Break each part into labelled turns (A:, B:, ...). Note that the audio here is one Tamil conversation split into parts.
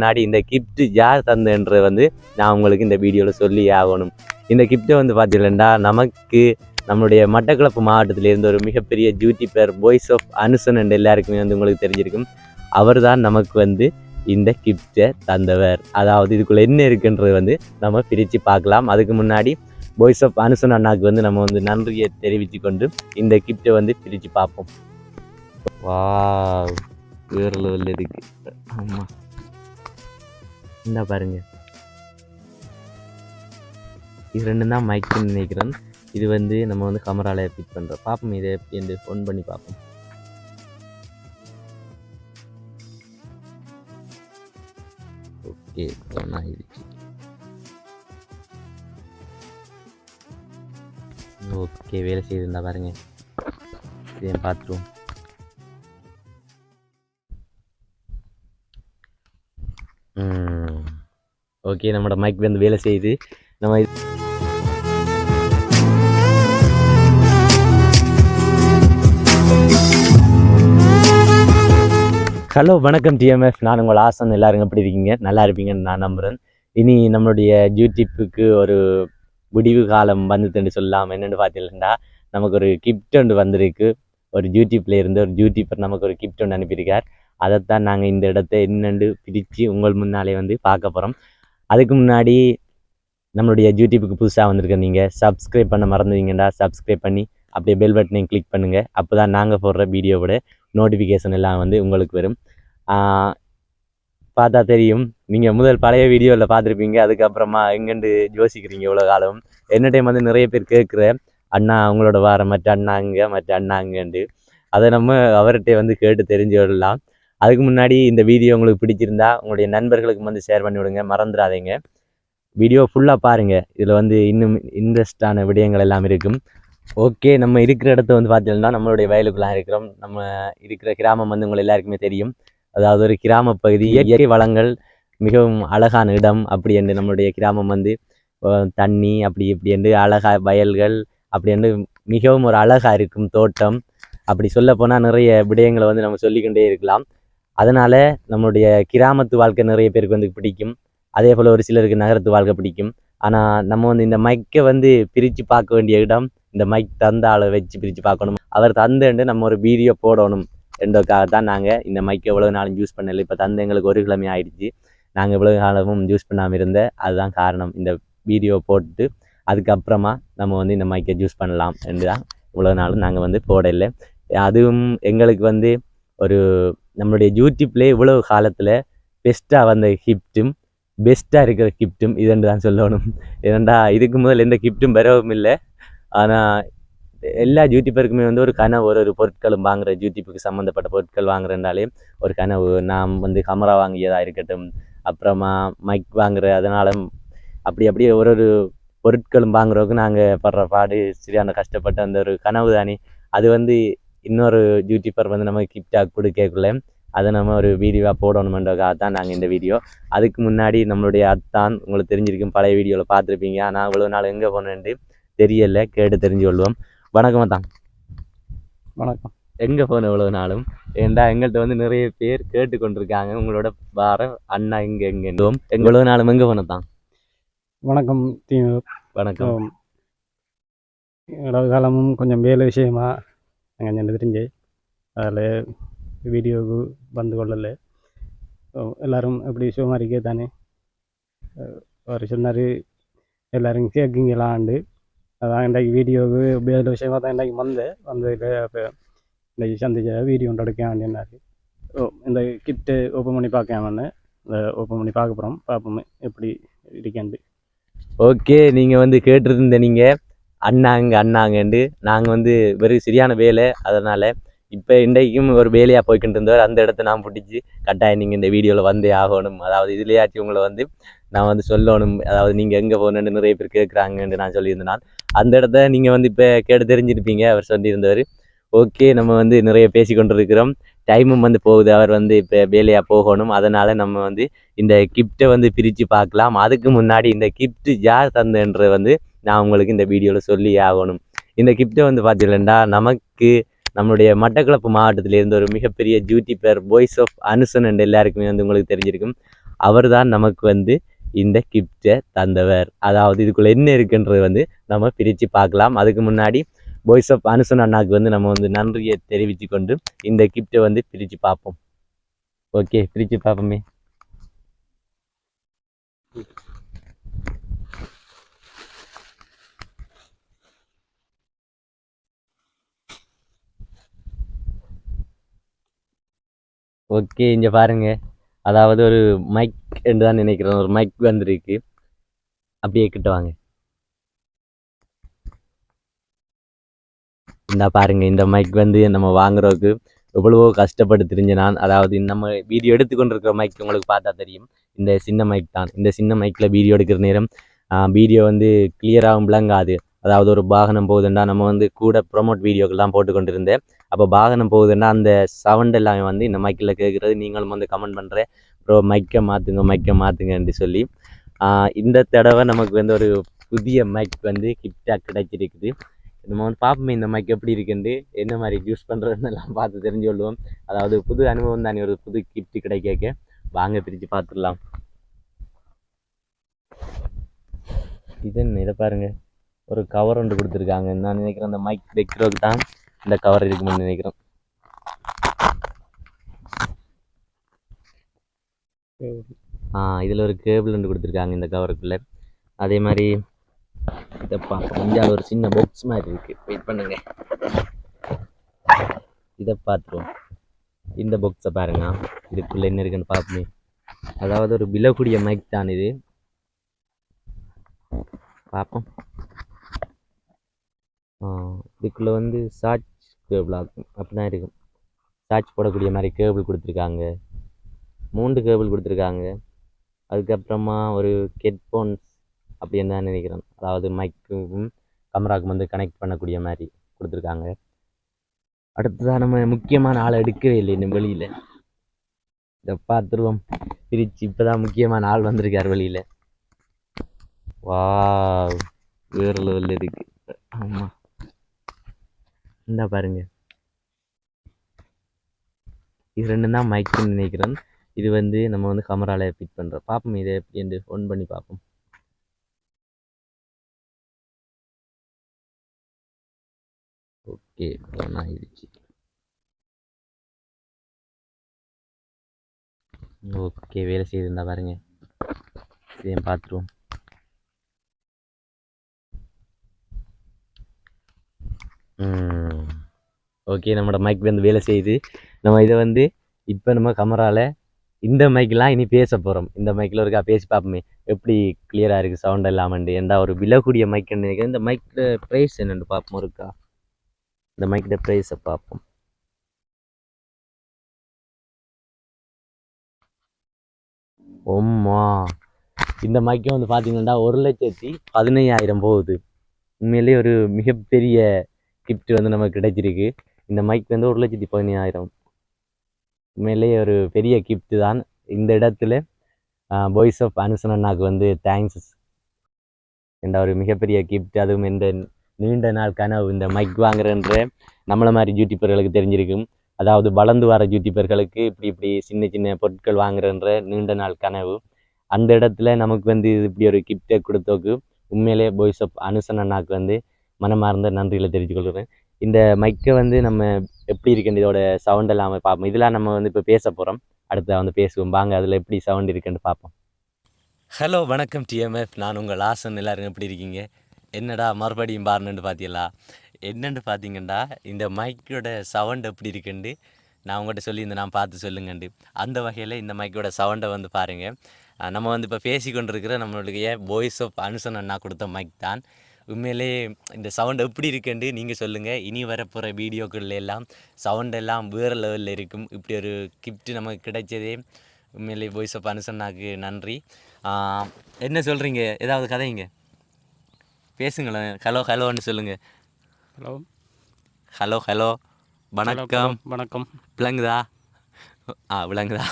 A: முன்னாடி இந்த கிஃப்ட்டு யார் தந்தன்றது வந்து நான் உங்களுக்கு இந்த வீடியோவில் சொல்லி ஆகணும். இந்த கிஃப்ட்டை வந்து பார்த்தீங்கன்னா நமக்கு நம்மளுடைய மட்டக்களப்பு மாவட்டத்திலேருந்து ஒரு மிகப்பெரிய ஜூட்டி பேர் பாய்ஸ் ஆஃப் அனுசன் என்ற எல்லாருக்குமே வந்து உங்களுக்கு தெரிஞ்சிருக்கும். அவர் தான் நமக்கு வந்து இந்த கிஃப்டை தந்தவர். அதாவது இதுக்குள்ளே என்ன இருக்குன்றது வந்து நம்ம பிரித்து பார்க்கலாம். அதுக்கு முன்னாடி பாய்ஸ் ஆஃப் அனுசன் அண்ணாக்கு வந்து நம்ம வந்து நன்றியை தெரிவித்து கொண்டு இந்த கிஃப்ட்டை வந்து பிரித்து பார்ப்போம். வா வேறு லெவலில் ஆமாம் என்ன பாருங்க. இது ரெண்டும் தான் மைக்குன்னு நினைக்கிறேன். இது வந்து நம்ம வந்து கமராவில் ஃபிட் பண்ணுறோம் பார்ப்போம் இதை எப்படி என்று ஃபோன் பண்ணி பார்ப்போம் ஓகே ஆன் ஆகிடுச்சு ஓகே வேலை செய்திருந்தா பாருங்கள் இதை பார்த்துருவோம் ஓகே நம்மளோட மைக் வந்து வேலை செய்யுது. நம்ம ஹலோ வணக்கம் டிஎம்எஃப் நான் உங்கள் ஆசன். எல்லாரும் எப்படி இருக்கீங்க? நல்லா இருப்பீங்கன்னு நான் நம்புகிறேன் இனி நம்மளுடைய யூடியூப்புக்கு ஒரு முடிவு காலம் வந்துட்டுன்னு சொல்லலாம் என்னென்னு பார்த்தீங்கன்னா நமக்கு ஒரு கிஃப்ட் ஒன்று வந்திருக்கு. ஒரு யூடியூப்பில் இருந்து ஒரு யூடியூப்பர் நமக்கு ஒரு கிஃப்ட் ஒன்று அனுப்பியிருக்கார். அதைத்தான் நாங்கள் இந்த இடத்த என்னென்று பிரித்து உங்கள் முன்னாலே வந்து பார்க்க போகிறோம் அதுக்கு முன்னாடி நம்மளுடைய யூடியூப்புக்கு புதுசாக வந்திருக்க நீங்கள் சப்ஸ்கிரைப் பண்ண மறந்துவீங்கடா சப்ஸ்கிரைப் பண்ணி அப்படியே பெல் பட்டனையும் கிளிக் பண்ணுங்கள் அப்போ தான் நாங்கள் போடுற வீடியோவோட நோட்டிஃபிகேஷன் எல்லாம் வந்து உங்களுக்கு வரும். பார்த்தா தெரியும். நீங்கள் முதல் பழைய வீடியோவில் பார்த்துருப்பீங்க. அதுக்கப்புறமா எங்கேண்டு யோசிக்கிறீங்க இவ்வளோ காலம்? என்ன டைம் வந்து நிறைய பேர் கேட்குற அண்ணா அவங்களோட வார மற்ற அண்ணாங்க மற்ற அண்ணாங்கண்டு அதை நம்ம அவர்கிட்ட வந்து கேட்டு தெரிஞ்சு விடலாம் அதுக்கு முன்னாடி இந்த வீடியோ உங்களுக்கு பிடிச்சிருந்தா உங்களுடைய நண்பர்களுக்கு வந்து ஷேர் பண்ணி விடுங்க மறந்துடாதீங்க. வீடியோ ஃபுல்லாக பாருங்கள் இதில் வந்து இன்னும் இன்ட்ரெஸ்டான விடயங்கள் எல்லாம் இருக்கும். ஓகே நம்ம இருக்கிற இடத்த வந்து பார்த்தீங்கன்னா நம்மளுடைய வயலுக்குலாம் இருக்கிறோம். நம்ம இருக்கிற கிராமம் வந்து உங்களை எல்லாருக்குமே தெரியும். அதாவது ஒரு கிராம பகுதி இயற்கை வளங்கள் மிகவும் அழகான இடம். அப்படி என்று நம்மளுடைய கிராமம் வந்து தண்ணி அப்படி இப்படி என்று அழகா வயல்கள் அப்படி என்று மிகவும் ஒரு அழகாக இருக்கும் தோட்டம். அப்படி சொல்லப்போனால் நிறைய விடயங்களை வந்து நம்ம சொல்லிக்கொண்டே இருக்கலாம். அதனால் நம்மளுடைய கிராமத்து வாழ்க்கை நிறைய பேருக்கு வந்து பிடிக்கும். அதே போல் ஒரு சிலருக்கு நகரத்து வாழ்க்கை பிடிக்கும். ஆனால் நம்ம வந்து இந்த மைக்கை வந்து பிரித்து பார்க்க வேண்டிய இடம் இந்த மைக் தந்த ஆளை வச்சு பிரித்து பார்க்கணும். அவர் தந்தேண்டு நம்ம ஒரு வீடியோ போடணும் என்றதுக்காக தான் நாங்கள் இந்த மைக்கை எவ்வளோ நாளும் யூஸ் பண்ணலை. இப்போ தந்து எங்களுக்கு ஒரு கிழமை ஆயிடுச்சு. நாங்கள் இவ்வளோ காலமும் யூஸ் பண்ணாமல் இருந்த அதுதான் காரணம். இந்த வீடியோ போட்டு அதுக்கப்புறமா நம்ம வந்து இந்த மைக்கை யூஸ் பண்ணலாம் என்று தான் இவ்வளோ நாளும் நாங்கள் வந்து போடலை. அதுவும் எங்களுக்கு வந்து ஒரு நம்மளுடைய யூடியூப்லேயே இவ்வளவு காலத்தில் பெஸ்ட்டாக வந்த கிஃப்ட்டும் பெஸ்ட்டாக இருக்கிற கிஃப்ட்டும் இதுன்னு தான் சொல்லணும். ஏனண்டா இதுக்கு முதல் எந்த கிஃப்ட்டும் பெறவும் இல்லை. ஆனால் எல்லா யூடியூபருக்குமே வந்து ஒரு கனவு ஒரு ஒரு பொருட்களும் வாங்குற யூடியூப்புக்கு சம்மந்தப்பட்ட பொருட்கள் வாங்குறதுனாலே ஒரு கனவு. நாம் வந்து கமரா வாங்கியதாக இருக்கட்டும் அப்புறமா மைக் வாங்குற அதனால் அப்படி அப்படியே ஒரு ஒரு பொருட்களும் வாங்குறதுக்கு நாங்கள் படுற பாடு சரியான கஷ்டப்பட்ட அந்த ஒரு கனவு தானே அது வந்து இன்னொரு யூடியூபர் வந்து நம்ம கிஃப்டாக கொடுக்கக்குள்ள அதை நம்ம ஒரு வீடியோவாக போடணுமென்றதுக்காக தான் நாங்கள் இந்த வீடியோ அதுக்கு முன்னாடி நம்மளுடைய அத்தான் உங்களுக்கு தெரிஞ்சிருக்கும் பழைய வீடியோவில் பார்த்துருப்பீங்க. ஆனால் இவ்வளோ நாள் எங்கே போனேன்ட்டு தெரியல கேட்டு தெரிஞ்சு கொள்வோம் வணக்கம் தான்
B: வணக்கம்.
A: எங்கே போன இவ்வளோ நாளும்? ஏண்டா எங்கள்கிட்ட வந்து நிறைய பேர் கேட்டு கொண்டிருக்காங்க உங்களோட வார அண்ணா இங்கே எங்கே எவ்வளோ நாளும் எங்கே போன தான்.
B: வணக்கம்.
A: வணக்கம்
B: இளவு காலமும் கொஞ்சம் வேலை விஷயமா? நாங்கள் கொஞ்சம் தெரிஞ்சு அதில் வீடியோவுக்கு வந்து கொள்ளலை எல்லாரும் எப்படி சுகமாக இருக்கே தானே அவர் சொன்னார் எல்லாரும் கேட்குங்களாண்டு அதான் இன்றைக்கு வீடியோவுக்கு வேலை விஷயமா தான் இன்றைக்கு வந்தேன் வந்ததில் அப்போ இன்றைக்கி சந்திச்ச வீடியோ ஒன்று எடுக்க ஓ இந்த கிட்டு ஓப்பன் பண்ணி பார்க்காமன்னு இந்த ஓப்பன் பண்ணி பார்க்க போகிறோம் பார்ப்போம் எப்படி இருக்கேன்ட்டு
A: ஓகே நீங்கள் வந்து கேட்டிருந்த நீங்கள் அண்ணாங்க அண்ணாங்கண்டு நாங்கள் வந்து வெறும் சரியான வேலை. அதனால் இப்போ இன்றைக்கும் ஒரு வேலையாக போய்கிட்டு இருந்தவர் அந்த இடத்த நான் பிடிச்சி கட்டாயம் நீங்கள் இந்த வீடியோவில் வந்தே ஆகணும். அதாவது இதுலேயாச்சும் உங்களை வந்து நான் வந்து சொல்லணும். அதாவது நீங்கள் எங்கே போகணுன்னு நிறைய பேர் கேட்குறாங்கன்னு நான் சொல்லியிருந்தேன் அந்த இடத்த நீங்கள் வந்து இப்போ கேட்டு தெரிஞ்சிருப்பீங்க. அவர் சொல்லியிருந்தவர். ஓகே நம்ம வந்து நிறைய பேசி கொண்டிருக்கிறோம் டைமும் வந்து போகுது. அவர் வந்து இப்போ வேலையாக போகணும். அதனால் நம்ம வந்து இந்த கிஃப்ட்டை வந்து பிரித்து பார்க்கலாம். அதுக்கு முன்னாடி இந்த கிஃப்ட்டு யார் தந்தன்ற வந்து நான் உங்களுக்கு இந்த வீடியோவில் சொல்லி ஆகணும். இந்த கிஃப்ட்டை வந்து பார்த்தீங்கன்னா நமக்கு நம்மளுடைய மட்டக்களப்பு மாவட்டத்தில் இருந்த ஒரு மிகப்பெரிய ஜூட்டி பேர் பாய்ஸ் ஆஃப் அனுசன் என்ற எல்லாருக்குமே வந்து உங்களுக்கு தெரிஞ்சிருக்கும். அவர் தான் நமக்கு வந்து இந்த கிஃப்டை தந்தவர். அதாவது இதுக்குள்ளே என்ன இருக்குன்றது வந்து நம்ம பிரித்து பார்க்கலாம். அதுக்கு முன்னாடி பாய்ஸ் ஆஃப் அனுசன் அண்ணாக்கு வந்து நம்ம வந்து நன்றியை தெரிவித்து கொண்டு இந்த கிஃப்டை வந்து பிரித்து பார்ப்போம். ஓகே பிரித்து பார்ப்போமே. ஓகே இங்கே பாருங்க. அதாவது ஒரு மைக் என்று தான் நினைக்கிறேன். ஒரு மைக் வந்திருக்கு. அப்படியே கிட்ட வாங்க. இந்த பாருங்க இந்த மைக் வந்து நம்ம வாங்குறதுக்கு எவ்வளவோ கஷ்டப்பட்டு தெரிஞ்ச நான். அதாவது நம்ம வீடியோ எடுத்துக்கொண்டிருக்கிற மைக் உங்களுக்கு பார்த்தா தெரியும். இந்த சின்ன மைக் தான். இந்த சின்ன மைக்கில் வீடியோ எடுக்கிற நேரம் வீடியோ வந்து கிளியராகவும் விளங்காது. அதாவது ஒரு வாகனம் போகுதுன்னா நம்ம வந்து கூட ப்ரொமோட் வீடியோக்கெல்லாம் போட்டு கொண்டிருந்தேன் அப்போ வாகனம் போகுதுன்னா அந்த சவுண்ட் எல்லாமே வந்து இந்த மைக்கில் கேட்குறது நீங்களும் வந்து கமெண்ட் பண்ணுற ப்ரோ மைக்கை மாற்றுங்க மைக்கை மாற்றுங்கன்னு சொல்லி. இந்த தடவை நமக்கு வந்து ஒரு புதிய மைக் வந்து கிஃப்டாக கிடைச்சிருக்குது. நம்ம வந்து பார்ப்போமே இந்த மைக் எப்படி இருக்குன்னு என்ன மாதிரி யூஸ் பண்ணுறதுன்னு எல்லாம் பார்த்து தெரிஞ்சு கொள்வோம். அதாவது புது அனுபவம் தானே ஒரு புது கிஃப்ட் கிடைக்க வாங்க பிரித்து பார்த்துடலாம். இது என்ன இதை பாருங்கள் ஒரு கவர் ஒன்று கொடுத்துருக்காங்க. நான் நினைக்கிறேன் அந்த மைக் வைக்கிறதுக்கு தான் இந்த கவர் இருக்குமென்னு நினைக்கிறேன். ஆ இதில் ஒரு கேபிள் ஒன்று கொடுத்துருக்காங்க இந்த கவருக்குள்ளே அதே மாதிரி இதப்பா இந்தியாவில் ஒரு சின்ன பாக்ஸ் மாதிரி இருக்குது வெயிட் பண்ணுங்க. இதை பார்த்துருவோம். இந்த பாக்ஸை பாருங்க. இதுக்குள்ளே என்ன இருக்குன்னு பார்ப்போமே. அதாவது ஒரு விலக்கூடிய மைக் தான் இது. பார்ப்போம். இதுக்குள்ளே வந்து சார்ஜ் கேபிள் அப்படிதான் அப்படி தான் இருக்கும். சார்ஜ் போடக்கூடிய மாதிரி கேபிள் கொடுத்துருக்காங்க. மூன்று கேபிள் கொடுத்துருக்காங்க. அதுக்கப்புறமா ஒரு ஹெட்ஃபோன்ஸ் அப்படின்னு தான் நினைக்கிறேன். அதாவது மைக்கும் கேமராவுக்கும் வந்து கனெக்ட் பண்ணக்கூடிய மாதிரி கொடுத்துருக்காங்க. அடுத்ததாக நம்ம முக்கியமான ஆளை எடுக்கவே இல்லை இன்னும் வெளியில். இதை பார்த்துருவோம். பிரிச்சு இப்போ தான் முக்கியமான ஆள் வந்திருக்கார் வெளியில். வா வேறு லெவலில் இருக்கு. ஆமாம் இந்த பாருங்க. இது ரெண்டும் தான் மைக்குன்னு நினைக்கிறேன். இது வந்து நம்ம வந்து கமராவில் ஃபிட் பண்ணுறோம் பார்ப்போம் இதை எப்படி என்று ஒன் பண்ணி பார்ப்போம் ஓகே ஆன் ஆயிடுச்சு. ஓகே வேலை செய்திருந்தா பாருங்க. இதையும் பார்த்துருவோம். ஓகே நம்மளோட மைக் வந்து வேலை செய்யுது. நம்ம இதை வந்து இப்போ நம்ம கமரால இந்த மைக்கெலாம் இனி பேச போகிறோம் இந்த மைக்கில் இருக்கா பேசி பார்ப்போமே எப்படி கிளியராக இருக்குது சவுண்ட் இல்லாமண்டு எந்த ஒரு விலகக்கூடிய மைக்குன்னு நினைக்கிறேன். இந்த மைக்கில் ப்ரைஸ் என்னென்னு பார்ப்போம் இருக்கா? இந்த மைக்கோட ப்ரைஸை பார்ப்போம் ஒம்மா இந்த மைக்கும் வந்து பார்த்தீங்கன்னா ஒரு லட்சத்தி பதினையாயிரம் போகுது. உண்மையிலேயே ஒரு மிகப்பெரிய கிஃப்ட் வந்து நமக்கு கிடைச்சிருக்கு. இந்த மைக் வந்து ஒரு லட்சத்தி பதினாயிரம் உண்மையிலேயே ஒரு பெரிய கிஃப்ட் தான். இந்த இடத்துல வாய்ஸ் ஆஃப் அனுசன் அண்ணாக்கு வந்து தேங்க்ஸ் என்ற ஒரு மிகப்பெரிய கிஃப்ட் அதுவும் இந்த நீண்ட நாள் கனவு இந்த மைக் வாங்குறன்ற நம்மளை மாதிரி யூடியூபர்களுக்கு தெரிஞ்சிருக்கும். அதாவது வளர்ந்து வர யூடியூபர்களுக்கு இப்படி இப்படி சின்ன சின்ன பொருட்கள் வாங்குறன்ற நீண்ட நாள் கனவு. அந்த இடத்துல நமக்கு வந்து இது இப்படி ஒரு கிஃப்டை கொடுத்தோக்கு உண்மையிலே பாய்ஸ் ஆஃப் அனுசன் அண்ணாக்கு வந்து மனமார்ந்த நன்றிகளை தெரிவித்துக்கொள்கிறேன் இந்த மைக்கை வந்து நம்ம எப்படி இருக்குன்னு இதோட சவுண்ட் எல்லாம் பார்ப்போம். இதெல்லாம் நம்ம வந்து இப்போ பேச போகிறோம் அடுத்து வந்து பேசுவோம். வாங்க அதில் எப்படி சவுண்ட் இருக்குன்னு பார்ப்போம். ஹலோ வணக்கம் டிஎம்எஃப் நான் உங்கள் ஆசன் எல்லாரும் எப்படி இருக்கீங்க? என்னடா மறுபடியும் பாருன்னு பார்த்தீங்களா? என்னன்னு பார்த்தீங்கன்னா இந்த மைக்கோட சவுண்ட் எப்படி இருக்குன்னு நான் உங்கள்கிட்ட சொல்லியிருந்தேன் நான் பார்த்து சொல்லுங்கண்டு. அந்த வகையில் இந்த மைக்கோட சவுண்டை வந்து பாருங்கள் நம்ம வந்து இப்போ பேசிக்கொண்டிருக்கிற நம்மளுடைய வாய்ஸ் ஆஃப் அனுசன் அண்ணா கொடுத்த மைக் தான். உண்மையிலே இந்த சவுண்ட் எப்படி இருக்குன்னு நீங்கள் சொல்லுங்கள் இனி வரப்போகிற வீடியோக்கள் எல்லாம் சவுண்ட் எல்லாம் வேறு லெவலில் இருக்கும். இப்படி ஒரு கிஃப்ட் நமக்கு கிடைச்சதே. உண்மையிலே வாய்ஸ் ஆஃப் அனுசன்னாக்கு நன்றி. என்ன சொல்கிறீங்க ஏதாவது கதைங்க? பேசுங்களேன். ஹலோ ஹலோன்னு சொல்லுங்கள்
B: ஹலோ.
A: Hello hello. வணக்கம்.
B: வணக்கம்.
A: விளங்குதா? ஆ விளங்குதா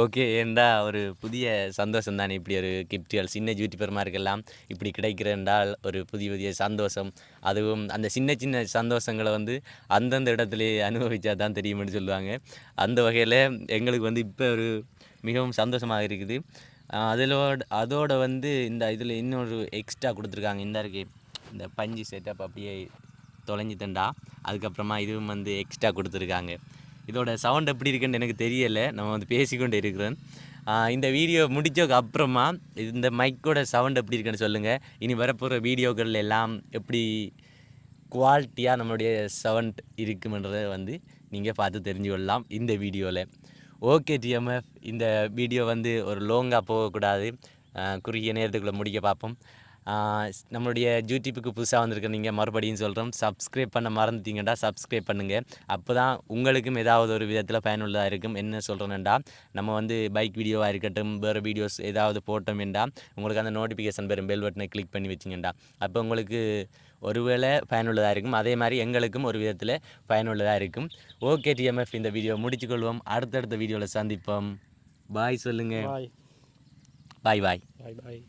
A: ஓகே ஏண்டா ஒரு புதிய சந்தோஷம் தானே இப்படி ஒரு கிஃப்ட்டுகள் சின்ன யூடியூபர்மாருக்கெல்லாம் இப்படி கிடைக்கிறேன்றால் ஒரு புதிய புதிய சந்தோஷம். அதுவும் அந்த சின்ன சின்ன சந்தோஷங்களை வந்து அந்தந்த இடத்துல அனுபவிச்சா தான் தெரியும்னு சொல்லுவாங்க. அந்த வகையில் எங்களுக்கு வந்து இப்போ ஒரு மிகவும் சந்தோஷமாக இருக்குது. அதிலோட அதோட வந்து இந்த இதில் இன்னொரு எக்ஸ்ட்ரா கொடுத்துருக்காங்க. இந்த இருக்கு. இந்த பஞ்சு செட்டப் அப்படியே தொலைஞ்சு தண்டா அதுக்கப்புறமா இதுவும் வந்து எக்ஸ்ட்ரா கொடுத்துருக்காங்க. இதோட சவுண்ட் எப்படி இருக்குன்னு எனக்கு தெரியலை. நம்ம வந்து பேசிக்கொண்டு இருக்கிறோம். இந்த வீடியோ முடித்ததுக்கு அப்புறமா இந்த மைக்கோட சவுண்ட் எப்படி இருக்குன்னு சொல்லுங்கள் இனி வரப்போகிற வீடியோக்கள் எல்லாம் எப்படி குவாலிட்டியாக நம்மளுடைய சவுண்ட் இருக்குமென்றதை வந்து நீங்கள் பார்த்து தெரிஞ்சு கொள்ளலாம் இந்த வீடியோவில் ஓகே டிஎம்எஃப் இந்த வீடியோ வந்து ஒரு லோங்காக போகக்கூடாது. குறுகிய நேரத்துக்குள்ளே முடிக்க பார்ப்போம். நம்மளுடைய யூடியூப்புக்கு புதுசாக வந்திருக்க நீங்கள் மறுபடியும் சொல்கிறோம் சப்ஸ்கிரைப் பண்ண மறந்துட்டீங்கடா சப்ஸ்கிரைப் பண்ணுங்கள் அப்போ தான் உங்களுக்கும் ஏதாவது ஒரு விதத்தில் பயனுள்ளதாக இருக்கும். என்ன சொல்கிறேன்டா நம்ம வந்து பைக் வீடியோவாக இருக்கட்டும் வேறு வீடியோஸ் ஏதாவது போட்டோம்டா உங்களுக்கு அந்த நோட்டிஃபிகேஷன் பெறும் பெல் பட்டனை கிளிக் பண்ணி வச்சிங்கடா அப்போ உங்களுக்கு ஒருவேளை பயனுள்ளதாக இருக்கும். அதே மாதிரி எங்களுக்கும் ஒரு விதத்தில் பயனுள்ளதாக இருக்கும். ஓகே டிஎம்எஃப் இந்த வீடியோ முடிச்சுக்கொள்வோம். அடுத்தடுத்த வீடியோவில் சந்திப்போம். பாய் சொல்லுங்கள் பாய் பாய்.
B: பாய் பாய்.